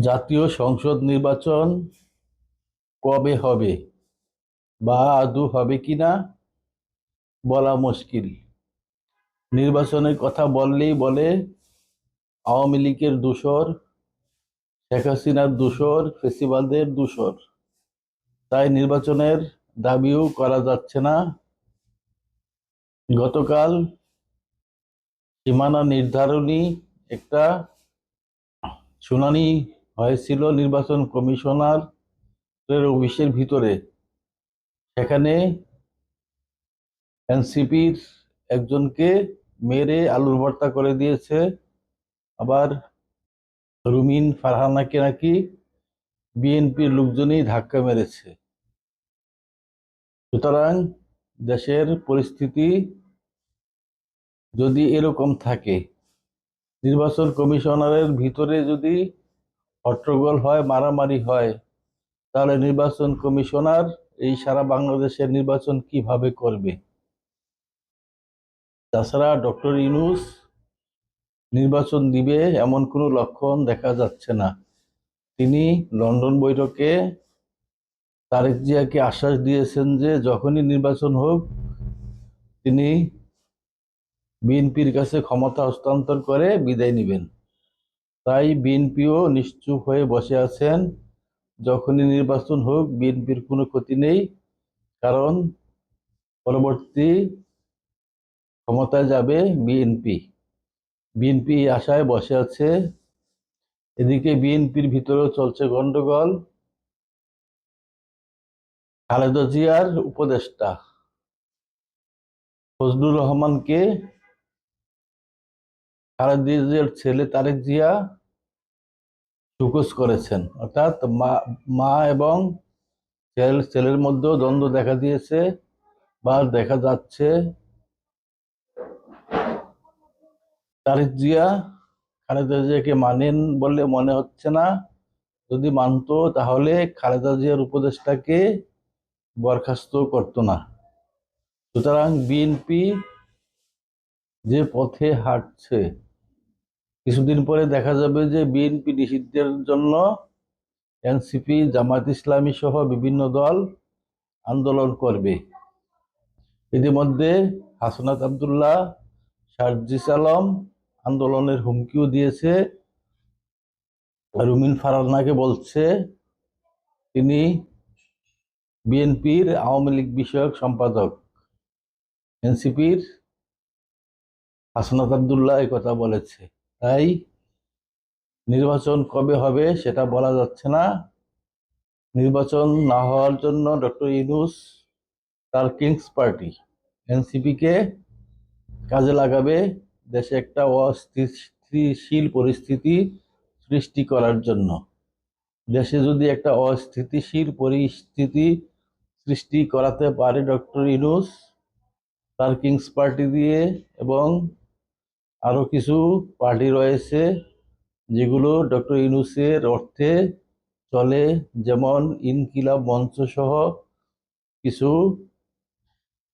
জাতীয় সংসদ নির্বাচন কবে হবে? বা আদৌ হবে কি না? বলা মুশকিল। নির্বাচনের কথা বললেই বলে আওয়ামী লীগের দূষর, শেখ হাসিনার দূষর ফেসিবালদের দূষর। তাই নির্বাচনের দাবিও করা যাচ্ছে না। গতকাল সীমানা নির্ধারণী একটা শুনানি হয়েছিল নির্বাচন কমিশনার অফিসের ভিতরে। সেখানে এনসিপির একজনকে মেরে আলুর ভর্তা করে দিয়েছে। আবার রুমিন ফারহানাকে নাকি বিএনপির লোকজনই ধাক্কা মেরেছে। সুতরাং দেশের পরিস্থিতি যদি এরকম থাকে, নির্বাচন কমিশনারের ভিতরে যদি হট্টগোল হয়, মারামারি হয়, তাহলে নির্বাচন কমিশনার এই সারা বাংলাদেশের নির্বাচন কীভাবে করবে? তাছাড়া ডক্টর ইনুস নির্বাচন দিবে এমন কোনো লক্ষণ দেখা যাচ্ছে না। তিনি লন্ডন বৈঠকে তারেক জিয়াকে আশ্বাস দিয়েছেন যে যখনই নির্বাচন হোক, তিনি বিএনপির কাছে ক্ষমতা হস্তান্তর করে বিদায় নেবেন। তাই বিএনপিও নিশ্চুপ হয়ে বসে আছেন। যখনই নির্বাচন হোক, বিএনপির কোনো ক্ষতি নেই, কারণ পরবর্তী ক্ষমতায় যাবে বিএনপি। বিএনপি আশায় বসে আছে। এদিকে বিএনপির ভিতরেও চলছে গন্ডগোল খালেদা জিয়ার উপদেষ্টা ফজলুর রহমানকে খালেদা ছেলে তারেক জিয়া সুকোজ করেছেন। অর্থাৎ মা মা এবং ছেলে ছেলের মধ্যেও দ্বন্দ্ব দেখা দিয়েছে বা দেখা যাচ্ছে। তারেক জিয়া খালেদা জিয়াকে মানেন বলে মনে হচ্ছে না। যদি মানতো, তাহলে খালেদা জিয়ার উপদেশটাকে বরখাস্ত করতো না। সুতরাং বিএনপি যে পথে হাঁটছে কিছুদিন পরে দেখা যাবে যে বিএনপি নিষিদ্ধের জন্য এনসিপি জামাত ইসলামী সহ বিভিন্ন দল আন্দোলন করবে। ইতিমধ্যে হাসনাত আবদুল্লাহ শারজিস আলম আন্দোলনের হুমকিও দিয়েছে রুমিন ফারানাকে বলছে তিনি বিএনপির আওয়ামী লীগ বিষয়ক সম্পাদক। এনসিপির হাসনাত আবদুল্লাহ কথা বলেছে। তাই নির্বাচন কবে হবে সেটা বলা যাচ্ছে না। নির্বাচন না হওয়ার জন্য ডক্টর ইনুস তার কিংস পার্টি এনসিপিকে কাজে লাগাবে দেশে একটা অস্থিতিশীল পরিস্থিতি সৃষ্টি করার জন্য। দেশে যদি একটা অস্থিতিশীল পরিস্থিতি সৃষ্টি করাতে পারে ডক্টর ইনুস তার কিংস পার্টি দিয়ে এবং আরও কিছু পার্টি রয়েছে যেগুলো ডক্টর ইনুসের অর্থে চলে, যেমন ইনকিলাব মঞ্চ সহ কিছু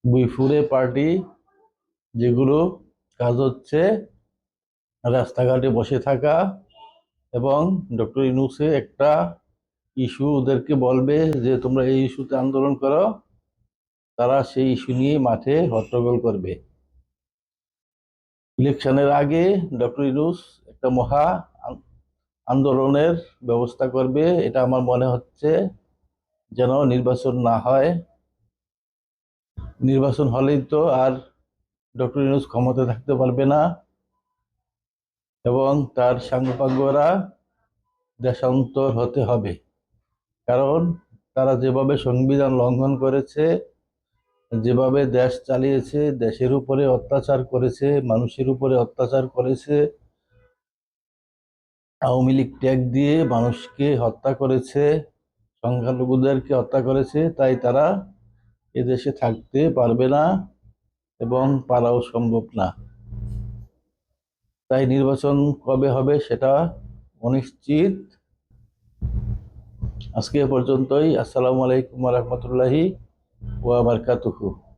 বুইফুরে পার্টি যেগুলো কাজ হচ্ছে রাস্তাঘাটে বসে থাকা এবং ডক্টর ইনুসে একটা ইস্যু ওদেরকে বলবে যে, তোমরা এই ইস্যুতে আন্দোলন করো। তারা সেই ইস্যু নিয়ে মাঠে হট্টগোল করবে। ইলেকশনের আগে ডক্টর ইনুস একটা মহা আন্দোলনের ব্যবস্থা করবে। এটা আমার মনে হচ্ছে যেন নির্বাচন না হয়। নির্বাচন হলেই তো আর ডক্টর ইনুস ক্ষমতা থাকতে পারবে না এবং তার সাঙ্গপাঙ্গরা দেশান্তর হতে হবে। কারণ তারা যেভাবে সংবিধান লঙ্ঘন করেছে যেভাবে দেশ চালিয়েছে, দেশের উপরে অত্যাচার করেছে, মানুষের উপরে অত্যাচার করেছে, আওয়ামী লীগ ট্যাগ দিয়ে মানুষকে হত্যা করেছে, সংখ্যালঘুদেরকে হত্যা করেছে, তাই তারা এদেশে থাকতে পারবে না এবং পারাও সম্ভব না। তাই নির্বাচন কবে হবে সেটা অনিশ্চিত। আজকে পর্যন্তই। আসসালামু আলাইকুম রহমতুল্লাহি। Wa barakatuhu.